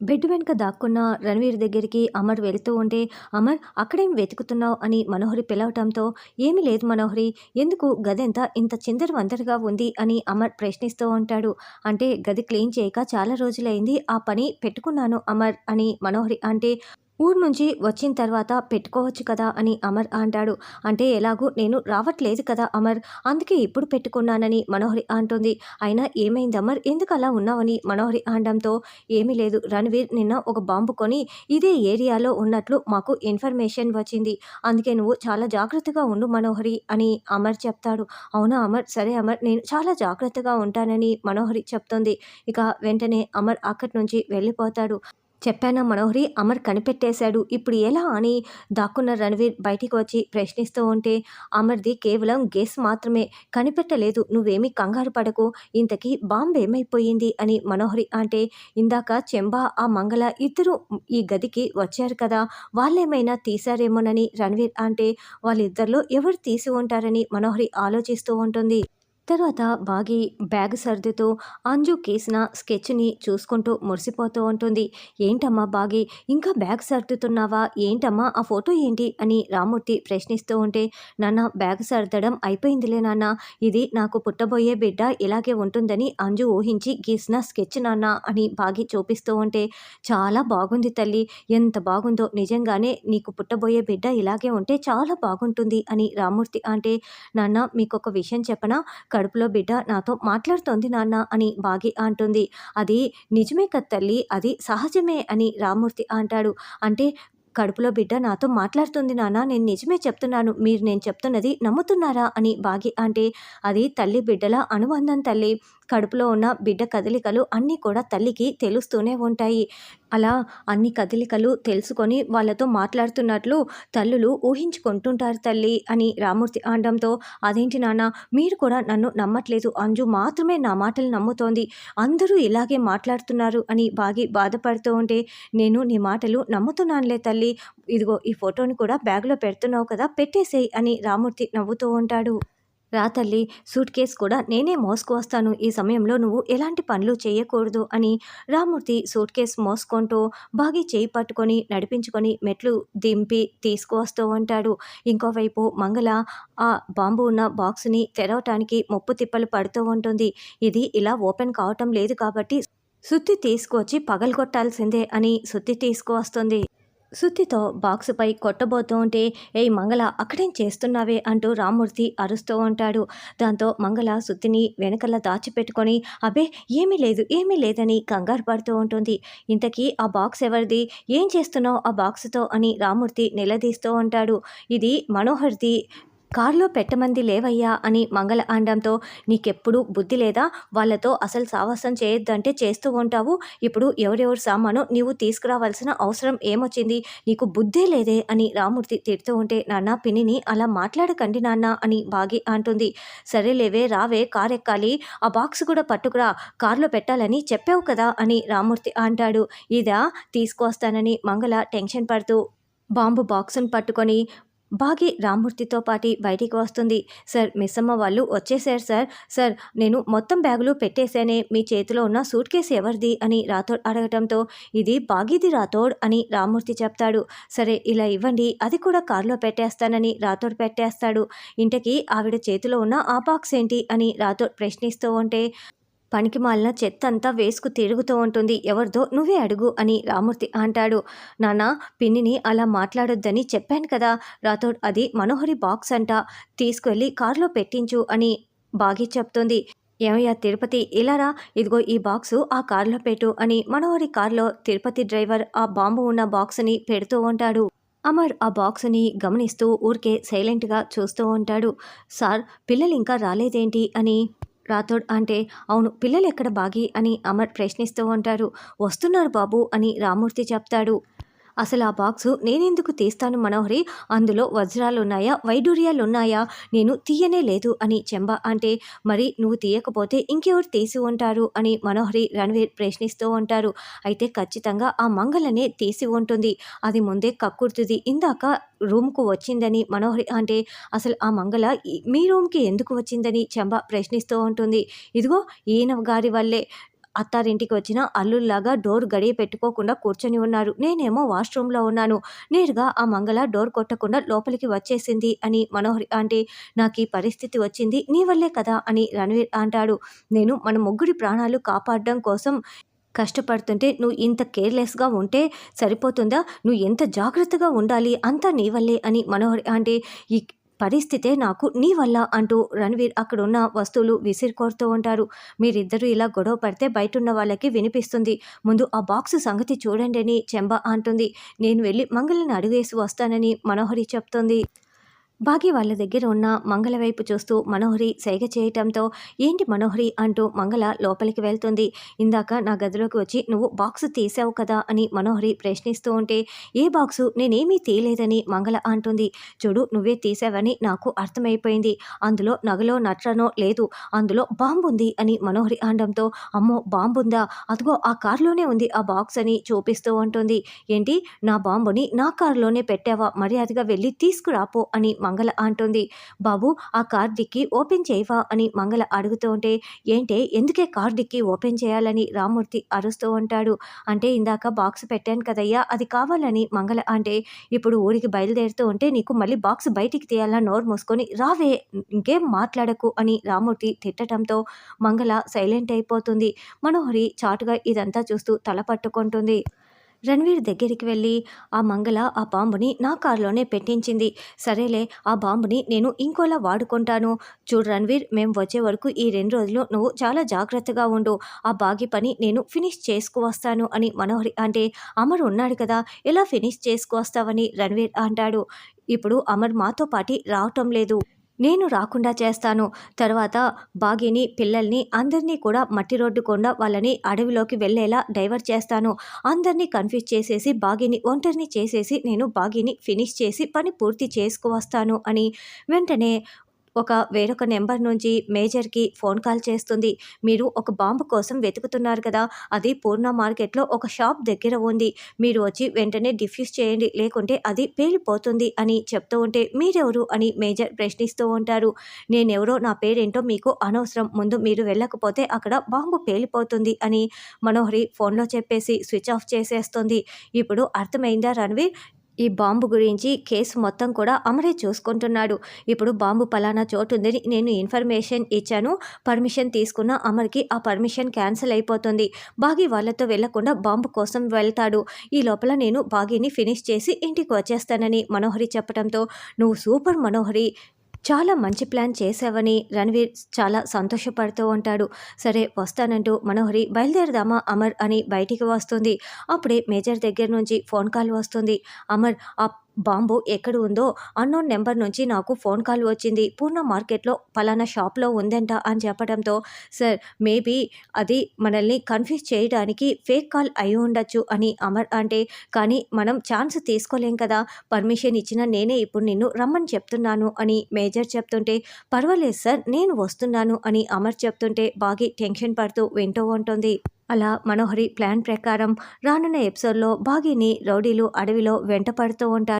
Bed వెనుక దాక్కున్న రణవీర్ దగ్గరికి అమర్ వెళ్తూ ఉంటే అమర్ అక్కడేం వెతుకుతున్నావు? అని మనోహరి పిలవటంతో ఏమీ లేదు మనోహరి ఎందుకు గదంతా ఇంత చిందర వందరగా ఉంది? అని అమర్ ప్రశ్నిస్తూ ఉంటాడు. అంటే గది క్లీన్ చేయక చాలా రోజులైంది ఆ పని పెట్టుకున్నాను అమర్ అని మనోహరి అంటే ఊరు నుంచి వచ్చిన తర్వాత పెట్టుకోవచ్చు కదా అని అమర్ అంటాడు. అంటే ఎలాగూ నేను రావట్లేదు కదా అమర్ అందుకే ఇప్పుడు పెట్టుకున్నానని మనోహరి అంటుంది. అయినా ఏమైంది అమర్? ఎందుకు అలా ఉన్నావని మనోహరి అనడంతో ఏమీ లేదు. రణవీర్ నిన్న ఒక బాంబు కొని ఇదే ఏరియాలో ఉన్నట్లు మాకు ఇన్ఫర్మేషన్ వచ్చింది. అందుకే నువ్వు చాలా జాగ్రత్తగా ఉండు మనోహరి అని అమర్ చెప్తాడు. అవునా అమర్? సరే అమర్ నేను చాలా జాగ్రత్తగా ఉంటానని మనోహరి చెప్తుంది. ఇక వెంటనే అమర్ అక్కడి నుంచి వెళ్ళిపోతాడు. చెప్పానా మనోహరి? అమర్ కనిపెట్టేశాడు. ఇప్పుడు ఎలా అని దాక్కున్న రణవీర్ బయటికి వచ్చి ప్రశ్నిస్తూ ఉంటే అమర్ది కేవలం గెస్ మాత్రమే. కనిపెట్టలేదు. నువ్వేమీ కంగారు పడకు. ఇంతకీ బాంబు ఏమైపోయింది? అని మనోహరి అంటే ఇందాక చెంబా ఆ మంగళ ఇద్దరు ఈ గదికి వచ్చారు కదా. వాళ్ళేమైనా తీశారేమోనని రణవీర్ అంటే వాళ్ళిద్దరిలో ఎవరు తీసి ఉంటారని మనోహరి ఆలోచిస్తూ ఉంటుంది. తర్వాత బాగి బ్యాగ్ సర్దుతూ అంజు గీసిన స్కెచ్ని చూసుకుంటూ మురిసిపోతూ ఉంటుంది. ఏంటమ్మా బాగి ఇంకా బ్యాగ్ సర్దుతున్నావా? ఏంటమ్మా? ఆ ఫోటో ఏంటి? అని రామూర్తి ప్రశ్నిస్తూ ఉంటే నాన్న బ్యాగ్ సర్దడం అయిపోయిందిలే నాన్న. ఇది నాకు పుట్టబోయే బిడ్డ ఇలాగే ఉంటుందని అంజు ఊహించి గీసిన స్కెచ్ నాన్న అని బాగి చూపిస్తూ ఉంటే చాలా బాగుంది తల్లి. ఎంత బాగుందో నిజంగానే నీకు పుట్టబోయే బిడ్డ ఇలాగే ఉంటే చాలా బాగుంటుంది అని రామూర్తి అంటే నాన్న మీకు ఒక విషయం చెప్పనా? కడుపులో బిడ్డ నాతో మాట్లాడుతోంది నాన్న అని బాగి అంటుంది. అది నిజమే కదా తల్లి అది సహజమే అని రామూర్తి అంటాడు. అంటే కడుపులో బిడ్డ నాతో మాట్లాడుతుంది నాన్న నేను నిజమే చెప్తున్నాను మీరు నేను చెప్తున్నది నమ్ముతున్నారా అని బాగి అంటే అది తల్లి బిడ్డల అనుబంధం తల్లి. కడుపులో ఉన్న బిడ్డ కదలికలు అన్నీ కూడా తల్లికి తెలుస్తూనే ఉంటాయి. అలా అన్ని కదలికలు తెలుసుకొని వాళ్ళతో మాట్లాడుతున్నట్లు తల్లులు ఊహించుకుంటుంటారు తల్లి అని రామూర్తి అనడంతో అదేంటి నాన్న మీరు కూడా నన్ను నమ్మట్లేదు. అంజు మాత్రమే నా మాటలు నమ్ముతోంది. అందరూ ఇలాగే మాట్లాడుతున్నారు అని బాగి బాధపడుతూ ఉంటే నేను నీ మాటలు నమ్ముతున్నానులే తల్లి. ఇదిగో ఈ ఫోటోని కూడా బ్యాగ్లో పెడుతున్నావు కదా పెట్టేసేయి అని రామూర్తి నవ్వుతూ ఉంటాడు. రా తల్లి సూట్ కేస్ కూడా నేనే మోసుకు వస్తాను. ఈ సమయంలో నువ్వు ఎలాంటి పనులు చేయకూడదు అని రామూర్తి సూట్ కేస్ మోసుకుంటూ బాగి చేయి పట్టుకొని నడిపించుకొని మెట్లు దింపి తీసుకువస్తూ ఉంటాడు. ఇంకోవైపు మంగళ ఆ బాంబు ఉన్న బాక్స్ని తెరవటానికి ముప్పు తిప్పలు పడుతూ ఉంటుంది. ఇది ఇలా ఓపెన్ కావటం లేదు కాబట్టి సుత్తి తీసుకువచ్చి పగలగొట్టాల్సిందే అని సుత్తి తీసుకువస్తుంది. సుత్తితో బాక్సుపై కొట్టబోతూ ఉంటే ఏ మంగళ అక్కడేం చేస్తున్నావే? అంటూ రామూర్తి అరుస్తూ ఉంటాడు. దాంతో మంగళ సుత్తిని వెనకల దాచిపెట్టుకొని అబే ఏమీ లేదు ఏమీ లేదని కంగారు పడుతూ ఉంటుంది. ఇంతకీ ఆ బాక్స్ ఎవరిది? ఏం చేస్తున్నావు ఆ బాక్స్తో? అని రామూర్తి నిలదీస్తూ ఉంటాడు. ఇది మనోహర్ది కారులో పెట్టమంది లేవయ్యా అని మంగళ అనడంతో నీకెప్పుడు బుద్ధి లేదా? వాళ్ళతో అసలు సావాసం చేయొద్దంటే చేస్తూ ఉంటావు. ఇప్పుడు ఎవరెవరు సామాను నీవు తీసుకురావాల్సిన అవసరం ఏమొచ్చింది? నీకు బుద్ధే లేదే? అని రామూర్తి తిడుతూ ఉంటే నాన్న పిన్నిని అలా మాట్లాడకండి నాన్న అని బాగి అంటుంది. సరేలేవే రావే కారు ఎక్కాలి ఆ బాక్స్ కూడా పట్టుకురా. కారులో పెట్టాలని చెప్పావు కదా అని రామూర్తి అంటాడు. ఇదా తీసుకొస్తానని మంగళ టెన్షన్ పడుతూ బాంబు బాక్సును పట్టుకొని బాగి రామ్మూర్తితో పాటి బయటికి వస్తుంది. సార్ మిస్సమ్మ వాళ్ళు వచ్చేసారు సార్. సార్ నేను మొత్తం బ్యాగులు పెట్టేశానే. మీ చేతిలో ఉన్న సూట్ కేసు ఎవరిది? అని రాథోడ్ అడగటంతో ఇది బాగీది రాథోడ్ అని రామ్మూర్తి చెప్తాడు. సరే ఇలా ఇవ్వండి. అది కూడా కారులో పెట్టేస్తానని రాథోడ్ పెట్టేస్తాడు. ఇంటికి ఆవిడ చేతిలో ఉన్న ఆ బాక్స్ ఏంటి? అని రాథోడ్ ప్రశ్నిస్తూ ఉంటే పనికిమాలిన చెత్త అంతా వేసుకు తిరుగుతూ ఉంటుంది. ఎవరిదో నువ్వే అడుగు అని రామూర్తి అంటాడు. నాన్న పిన్నిని అలా మాట్లాడొద్దని చెప్పాను కదా. రాథోడ్ అది మనోహరి బాక్స్ అంట. తీసుకెళ్ళి కారులో పెట్టించు అని బాగి చెప్తుంది. ఏమయ్యా తిరుపతి ఇలారా ఇదిగో ఈ బాక్సు ఆ కారులో పెట్టు అని మనోహరి కారులో తిరుపతి డ్రైవర్ ఆ బాంబు ఉన్న బాక్స్ని పెడుతూ ఉంటాడు. అమర్ ఆ బాక్స్ని గమనిస్తూ ఊరికే సైలెంట్గా చూస్తూ ఉంటాడు. సార్ పిల్లలు ఇంకా రాలేదేంటి? అని రాథోడ్ అంటే అవును పిల్లలు ఎక్కడ బాగి అని అమర్ ప్రశ్నిస్తూ ఉంటారు. వస్తున్నారు బాబు అని రామూర్తి చెప్తాడు. అసలు ఆ బాక్సు నేనెందుకు తీస్తాను మనోహరి? అందులో వజ్రాలు ఉన్నాయా వైడూర్యాలు ఉన్నాయా నేను తీయనే లేదు అని చెంబ అంటే మరి నువ్వు తీయకపోతే ఇంకెవరు తీసి ఉంటారు? అని మనోహరి రణవీర్ ప్రశ్నిస్తూ ఉంటారు. అయితే ఖచ్చితంగా ఆ మంగళనే తీసి ఉంటుంది. అది ముందే కక్కుర్తుంది. ఇందాక రూమ్కు వచ్చిందని మనోహరి అంటే అసలు ఆ మంగళ మీ రూమ్కి ఎందుకు వచ్చిందని చెంబ ప్రశ్నిస్తూ ఉంటుంది. ఇదిగో ఈయన గారి వల్లే. అత్తారింటికి వచ్చిన అల్లుల్లాగా డోర్ గడియ పెట్టుకోకుండా కూర్చొని ఉన్నారు. నేనేమో వాష్రూమ్లో ఉన్నాను. నేరుగా ఆ మంగళ డోర్ కొట్టకుండా లోపలికి వచ్చేసింది అని మనోహరి ఆంటీ నాకు ఈ పరిస్థితి వచ్చింది. నీ వల్లే కదా అని రణవీర్ అంటాడు. నేను మన ముగ్గురి ప్రాణాలు కాపాడడం కోసం కష్టపడుతుంటే నువ్వు ఇంత కేర్లెస్గా ఉంటే సరిపోతుందా? నువ్వు ఎంత జాగ్రత్తగా ఉండాలి అంతా నీ వల్లే అని మనోహరి ఆంటీ ఈ పరిస్థితే నాకు నీ వల్ల అంటూ రణవీర్ అక్కడున్న వస్తువులు విసిరికొడుతూ ఉంటారు. మీరిద్దరూ ఇలా గొడవ పడితే బయట ఉన్న వాళ్ళకి వినిపిస్తుంది. ముందు ఆ బాక్స్ సంగతి చూడండి అని చెంబ అంటుంది. నేను వెళ్ళి మంగళని అడుగేసి వస్తానని మనోహరి చెప్తుంది. భాగి వాళ్ళ దగ్గర ఉన్న మంగళ వైపు చూస్తూ మనోహరి సైగ చేయటంతో ఏంటి మనోహరి? అంటూ మంగళ లోపలికి వెళ్తుంది. ఇందాక నా గదిలోకి వచ్చి నువ్వు బాక్స్ తీసావు కదా? అని మనోహరి ప్రశ్నిస్తూ ఉంటే ఏ బాక్సు? నేనేమీ తీయలేదని మంగళ అంటుంది. చూడు నువ్వే తీసావని నాకు అర్థమైపోయింది. అందులో నగలో నట్రనో లేదు. అందులో బాంబు ఉంది అని మనోహరి అనడంతో అమ్మో బాంబు ఉందా అదిగో ఆ కారులోనే ఉంది ఆ బాక్స్ అని చూపిస్తూ ఉంటుంది. ఏంటి? నా బాంబుని నా కారులోనే పెట్టావా? మర్యాదగా వెళ్ళి తీసుకురాపో అని మంగళ అంటుంది. బాబు ఆ కార్ డిక్కి ఓపెన్ చేయవా? అని మంగళ అడుగుతూ ఉంటే ఏంటే ఎందుకే కార్ డిక్కి ఓపెన్ చేయాలని రామూర్తి అరుస్తూ ఉంటాడు. అంటే ఇందాక బాక్స్ పెట్టాను కదయ్యా అది కావాలని మంగళ అంటే ఇప్పుడు ఊరికి బయలుదేరుతూ ఉంటే నీకు మళ్ళీ బాక్స్ బయటికి తీయాలా? నోరు మూసుకొని రావే ఇంకేం మాట్లాడకు? అని రామూర్తి తిట్టడంతో మంగళ సైలెంట్ అయిపోతుంది. మనోహరి చాటుగా ఇదంతా చూస్తూ తల పట్టుకుంటుంది. రణవీర్ దగ్గరికి వెళ్ళి ఆ మంగళ ఆ బాంబుని నా కారులోనే పెట్టించింది. సరేలే ఆ బాంబుని నేను ఇంకోలా వాడుకుంటాను. చూడు రణవీర్ మేము వచ్చే వరకు ఈ రెండు రోజులు నువ్వు చాలా జాగ్రత్తగా ఉండు. ఆ బాగి పని నేను ఫినిష్ చేసుకువస్తాను అని మనోహరి అంటే అమర్ ఉన్నాడు కదా ఎలా ఫినిష్ చేసుకువస్తావని రణవీర్ అంటాడు. ఇప్పుడు అమర్ మాతో పాటి రావటం లేదు. నేను రాకుండా చేస్తాను. తర్వాత బాగిని పిల్లల్ని అందరినీ కూడా మట్టి రోడ్డు కొండ వాళ్ళని అడవిలోకి వెళ్ళేలా డైవర్ట్ చేస్తాను. అందరినీ కన్ఫ్యూజ్ చేసేసి బాగిని ఒంటరిని చేసేసి నేను బాగిని ఫినిష్ చేసి పని పూర్తి చేసుకువస్తాను అని వెంటనే ఒక వేరొక నెంబర్ నుంచి మేజర్కి ఫోన్ కాల్ చేస్తుంది. మీరు ఒక బాంబు కోసం వెతుకుతున్నారు కదా అది పూర్ణ మార్కెట్లో ఒక షాప్ దగ్గర ఉంది. మీరు వచ్చి వెంటనే డిఫ్యూజ్ చేయండి లేకుంటే అది పేలిపోతుంది అని చెప్తూ ఉంటే మీరెవరు అని మేజర్ ప్రశ్నిస్తూ ఉంటారు. నేనెవరో నా పేరేంటో మీకు అనవసరం. ముందు మీరు వెళ్ళకపోతే అక్కడ బాంబు పేలిపోతుంది అని మనోహరి ఫోన్లో చెప్పేసి స్విచ్ ఆఫ్ చేసేస్తుంది. ఇప్పుడు అర్థమైందా రణవీర్? ఈ బాంబు గురించి కేసు మొత్తం కూడా అమరే చూసుకుంటున్నాడు. ఇప్పుడు బాంబు పలానా చోటు ఉందని నేను ఇన్ఫర్మేషన్ ఇచ్చాను. పర్మిషన్ తీసుకున్న అమర్కి ఆ పర్మిషన్ క్యాన్సిల్ అయిపోతుంది. బాగి వాళ్ళతో వెళ్ళకుండా బాంబు కోసం వెళ్తాడు. ఈ లోపల నేను బాగీని ఫినిష్ చేసి ఇంటికి వచ్చేస్తానని మనోహరి చెప్పడంతో నువ్వు సూపర్ మనోహరి చాలా మంచి ప్లాన్ చేసావని రణవీర్ చాలా సంతోషపడుతూ ఉంటాడు. సరే వస్తానంటూ మనోహరి బయలుదేరదామా అమర్ అని బయటికి వస్తుంది. అప్పుడే మేజర్ దగ్గర నుంచి ఫోన్ కాల్ వస్తుంది. అమర్ ఆ బాంబు ఎక్కడ ఉందో అన్నోన్ నెంబర్ నుంచి నాకు ఫోన్ కాల్ వచ్చింది. పూర్ణ మార్కెట్లో పలానా షాప్లో ఉందంట అని చెప్పడంతో సార్ మేబీ అది మనల్ని కన్ఫ్యూజ్ చేయడానికి ఫేక్ కాల్ అయి ఉండొచ్చు అని అమర్ అంటే కానీ మనం ఛాన్స్ తీసుకోలేం కదా పర్మిషన్ ఇచ్చిన నేనే ఇప్పుడు నిన్ను రమ్మని చెప్తున్నాను అని మేజర్ చెప్తుంటే పర్వాలేదు సార్ నేను వస్తున్నాను అని అమర్ చెప్తుంటే బాగి టెన్షన్ పడుతూ వింటూ ఉంటుంది. అలా మనోహరి ప్లాన్ ప్రకారం రానున్న ఎపిసోడ్లో బాగీని రౌడీలు అడవిలో వెంట పడుతూ ఉంటారు.